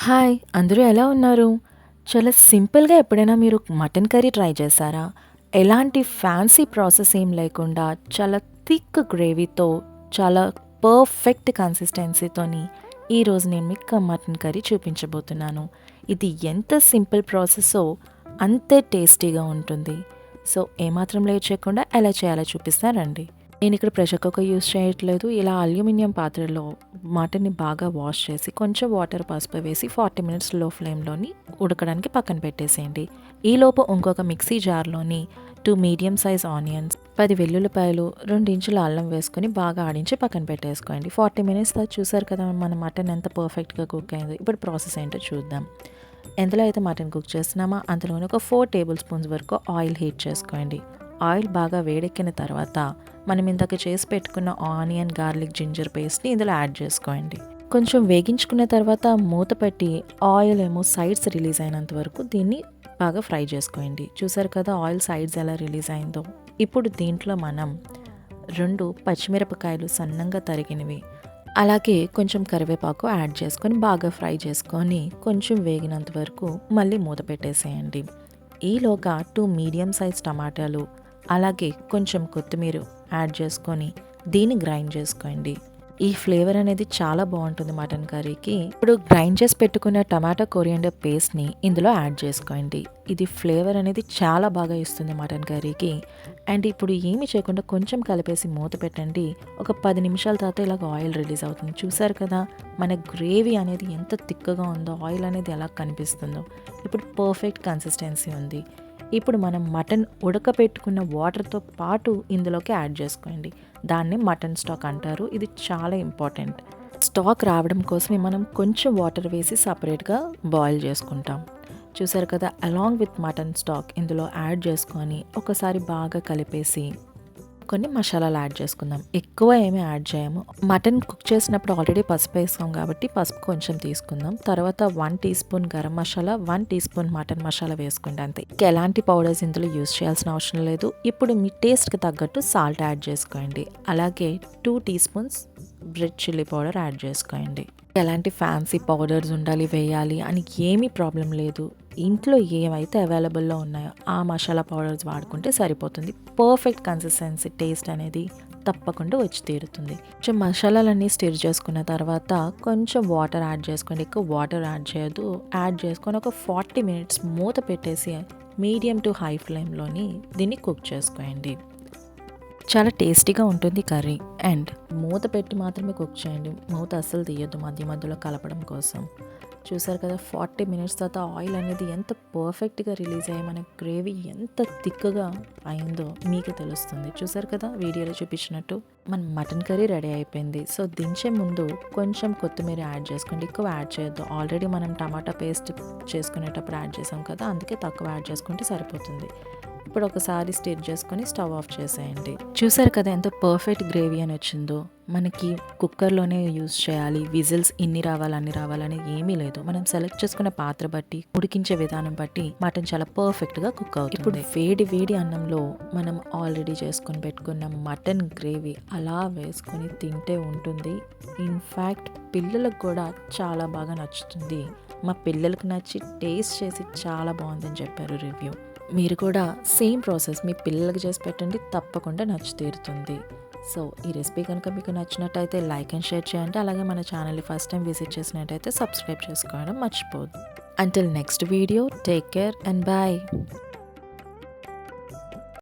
Hi అందరూ ఎలా ఉన్నారు? చాలా సింపుల్గా ఎప్పుడైనా మీరు మటన్ కర్రీ ట్రై చేశారా? ఎలాంటి ఫ్యాన్సీ ప్రాసెస్ ఏం లేకుండా చాలా థిక్ గ్రేవీతో చాలా పర్ఫెక్ట్ కన్సిస్టెన్సీతోని ఈరోజు నేను మీకు మటన్ కర్రీ చూపించబోతున్నాను. ఇది ఎంత సింపుల్ ప్రాసెసో అంతే టేస్టీగా ఉంటుంది. సో ఏమాత్రం లేట్ చేయకుండా ఎలా చేయాలో చూపిస్తారండి నేను ఇక్కడ ప్రెషర్ కుక్కర్ యూస్ చేయట్లేదు. ఇలా అల్యూమినియం పాత్రలో మటన్ని బాగా వాష్ చేసి కొంచెం వాటర్ పసుపు వేసి ఫార్టీ మినిట్స్లో ఫ్లేమ్లోని ఉడకడానికి పక్కన పెట్టేసేయండి. ఈలోపు ఇంకొక మిక్సీ జార్లోని టూ మీడియం సైజ్ ఆనియన్స్ పది వెల్లుల్లిపాయలు రెండు ఇంచుల అల్లం వేసుకొని బాగా ఆడించి పక్కన పెట్టేసుకోండి. ఫార్టీ మినిట్స్ తర్వాత చూసారు కదా మన మటన్ ఎంత పర్ఫెక్ట్గా కుక్ అయిందో. ఇప్పుడు ప్రాసెస్ ఏంటో చూద్దాం. ఎంతలో అయితే మటన్ కుక్ చేస్తున్నామో అందులోనే ఒక ఫోర్ టేబుల్ స్పూన్స్ వరకు ఆయిల్ హీట్ చేసుకోండి. ఆయిల్ బాగా వేడెక్కిన తర్వాత మనం ఇందాక చేసి పెట్టుకున్న ఆనియన్ గార్లిక్ జింజర్ పేస్ట్ని ఇందులో యాడ్ చేసుకోండి. కొంచెం వేగించుకున్న తర్వాత మూత పెట్టి ఆయిల్ ఏమో సైడ్స్ రిలీజ్ అయినంత వరకు దీన్ని బాగా ఫ్రై చేసుకోండి. చూసారు కదా ఆయిల్ సైడ్స్ ఎలా రిలీజ్ అయిందో? ఇప్పుడు దీంట్లో మనం రెండు పచ్చిమిరపకాయలు సన్నంగా తరిగినవి అలాగే కొంచెం కరివేపాకు యాడ్ చేసుకొని బాగా ఫ్రై చేసుకొని కొంచెం వేగినంత వరకు మళ్ళీ మూత పెట్టేసేయండి. ఈలోగా టూ మీడియం సైజ్ టమాటాలు అలాగే కొంచెం కొత్తిమీర యాడ్ చేసుకొని దీన్ని గ్రైండ్ చేసుకోండి. ఈ ఫ్లేవర్ అనేది చాలా బాగుంటుంది మటన్ కర్రీకి. ఇప్పుడు గ్రైండ్ చేసి పెట్టుకున్న టమాటా కొరియండర్ పేస్ట్ని ఇందులో యాడ్ చేసుకోండి. ఇది ఫ్లేవర్ అనేది చాలా బాగా ఇస్తుంది మటన్ కర్రీకి. అండ్ ఇప్పుడు ఏమి చేయకుండా కొంచెం కలిపేసి మూత పెట్టండి. ఒక పది నిమిషాల తర్వాత ఇలాగ ఆయిల్ రిలీజ్ అవుతుంది. చూసారు కదా మన గ్రేవీ అనేది ఎంత తిక్కగా ఉందో ఆయిల్ అనేది ఎలా కనిపిస్తుందో. ఇప్పుడు పర్ఫెక్ట్ కన్సిస్టెన్సీ ఉంది. ఇప్పుడు మనం మటన్ ఉడకపెట్టుకున్న వాటర్తో పాటు ఇందులోకి యాడ్ చేసుకోండి. దాన్ని మటన్ స్టాక్ అంటారు. ఇది చాలా ఇంపార్టెంట్. స్టాక్ రావడం కోసమే మనం కొంచెం వాటర్ వేసి సపరేట్గా బాయిల్ చేసుకుంటాం. చూసారు కదా అలాంగ్ విత్ మటన్ స్టాక్ ఇందులో యాడ్ చేసుకొని ఒకసారి బాగా కలిపేసి కొన్ని మసాలాలు యాడ్ చేసుకుందాం. ఎక్కువ ఏమీ యాడ్ చేయము. మటన్ కుక్ చేసినప్పుడు ఆల్రెడీ పసుపు వేసుకోం కాబట్టి పసుపు కొంచెం తీసుకుందాం. తర్వాత one teaspoon garam masala one teaspoon mutton masala వేసుకుంటే అంతే. ఇంకా ఎలాంటి పౌడర్స్ ఇందులో యూస్ చేయాల్సిన అవసరం లేదు. ఇప్పుడు మీ టేస్ట్కి తగ్గట్టు సాల్ట్ యాడ్ చేసుకోండి. అలాగే two teaspoons red chilli powder add చేసుకోండి. ఎలాంటి ఫ్యాన్సీ పౌడర్స్ ఉండాలి వేయాలి అని ఏమీ ప్రాబ్లం లేదు. ఇంట్లో ఏవైతే అవైలబుల్లో ఉన్నాయో ఆ మసాలా పౌడర్స్ వాడుకుంటే సరిపోతుంది. పర్ఫెక్ట్ కన్సిస్టెన్సీ టేస్ట్ అనేది తప్పకుండా వచ్చి తీరుతుంది. కొంచెం మసాలాలన్నీ స్టిర్ చేసుకున్న తర్వాత కొంచెం వాటర్ యాడ్ చేసుకోండి. ఎక్కువ వాటర్ యాడ్ చేయొద్దు. యాడ్ చేసుకొని ఒక ఫార్టీ మినిట్స్ మూత పెట్టేసి మీడియం టు హై ఫ్లేమ్లోని దీన్ని కుక్ చేసుకోండి. చాలా టేస్టీగా ఉంటుంది కర్రీ. అండ్ మూత పెట్టి మాత్రమే కుక్ చేయండి. మూత అస్సలు తీయొద్దు మధ్య మధ్యలో కలపడం కోసం. చూసారు కదా ఫార్టీ మినిట్స్ తర్వాత ఆయిల్ అనేది ఎంత పర్ఫెక్ట్గా రిలీజ్ అయ్యి మన గ్రేవీ ఎంత థిక్గా అయిందో మీకు తెలుస్తుంది. చూసారు కదా వీడియోలో చూపించినట్టు మన మటన్ కర్రీ రెడీ అయిపోయింది. సో దించే ముందు కొంచెం కొత్తిమీర యాడ్ చేసుకోండి. ఎక్కువ యాడ్ చేయొద్దు. ఆల్రెడీ మనం టమాటా పేస్ట్ చేసుకునేటప్పుడు యాడ్ చేసాం కదా అందుకే తక్కువ యాడ్ చేసుకుంటే సరిపోతుంది. ఇప్పుడు ఒకసారి స్టిర్ చేసుకొని స్టవ్ ఆఫ్ చేసేయండి. చూసారు కదా ఎంత పర్ఫెక్ట్ గ్రేవీ అని వచ్చిందో? మనకి కుక్కర్లోనే యూజ్ చేయాలి. విజిల్స్ ఇన్ని రావాలి అన్ని రావాలని ఏమీ లేదు. మనం సెలెక్ట్ చేసుకున్న పాత్ర బట్టి ఉడికించే విధానం బట్టి మటన్ చాలా పర్ఫెక్ట్గా కుక్ అవుతుంది. ఇప్పుడు వేడి వేడి అన్నంలో మనం ఆల్రెడీ చేసుకొని పెట్టుకున్న మటన్ గ్రేవీ అలా వేసుకొని తింటే ఉంటుంది. ఇన్ఫ్యాక్ట్ పిల్లలకు కూడా చాలా బాగా నచ్చుతుంది. మా పిల్లలకు నచ్చి టేస్ట్ చేసి చాలా బాగుందని చెప్పారు రివ్యూ మీరు కూడా సేమ్ ప్రాసెస్ మీ పిల్లలకి చేసి పెట్టండి తప్పకుండా నచ్చి తీరుతుంది. సో ఈ రెసిపీ కనుక మీకు నచ్చినట్టయితే లైక్ అండ్ షేర్ చేయండి. అలాగే మన ఛానల్ని ఫస్ట్ టైం విజిట్ చేసినట్టయితే సబ్స్క్రైబ్ చేసుకోవడం మర్చిపోద్దు until next video take care and bye